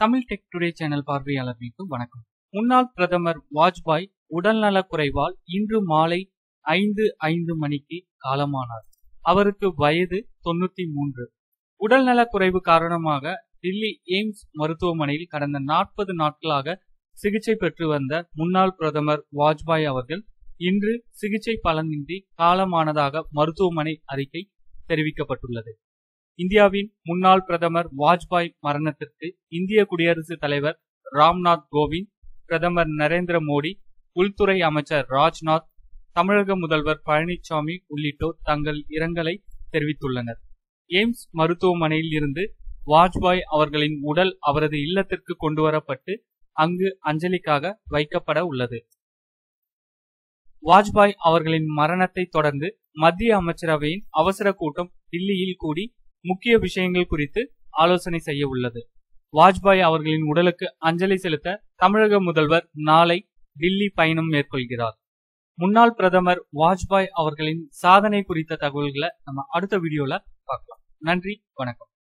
Tamil tech today channel பார்வையாளர்களுக்கு வணக்கம். முன்னாள் பிரதமர் வாஜ்பாய் உடல்நலக் குறைவால் இன்று மாலை ஐந்து ஐந்து மணிக்கு காலமானார். அவருக்கு வயது தொண்ணூத்தி மூன்று. உடல்நலக் குறைவு காரணமாக தில்லி எய்ம்ஸ் மருத்துவமனையில் கடந்த நாற்பது நாட்களாக சிகிச்சை பெற்று வந்த முன்னாள் பிரதமர் வாஜ்பாய் அவர்கள் இன்று சிகிச்சை பலனின்றி காலமானதாக மருத்துவமனை அறிக்கை தெரிவிக்கப்பட்டுள்ளது. இந்தியாவின் முன்னாள் பிரதமர் வாஜ்பாய் மரணத்திற்கு இந்திய குடியரசுத் தலைவர் ராம்நாத் கோவிந்த் பிரதமர் நரேந்திர மோடி உள்துறை அமைச்சர் ராஜ்நாத் தமிழக முதல்வர் பழனிசாமி உள்ளிட்டோர் தங்கள் இரங்கலை தெரிவித்துள்ளனர். எய்ம்ஸ் மருத்துவமனையில் இருந்து வாஜ்பாய் அவர்களின் உடல் அவரது இல்லத்திற்கு கொண்டுவரப்பட்டு அங்கு அஞ்சலிக்காக வைக்கப்பட உள்ளது. வாஜ்பாய் அவர்களின் மரணத்தை தொடர்ந்து மத்திய அமைச்சரவையின் அவசர கூட்டம் தில்லியில் கூடி முக்கிய விஷயங்கள் குறித்து ஆலோசனை செய்ய உள்ளது. வாஜ்பாய் அவர்களின் உடலுக்கு அஞ்சலி செலுத்த தமிழக முதல்வர் நாளை டில்லி பயணம் மேற்கொள்கிறார். முன்னாள் பிரதமர் வாஜ்பாய் அவர்களின் சாதனை குறித்த தகவல்களை நம்ம அடுத்த வீடியோல பார்க்கலாம். நன்றி வணக்கம்.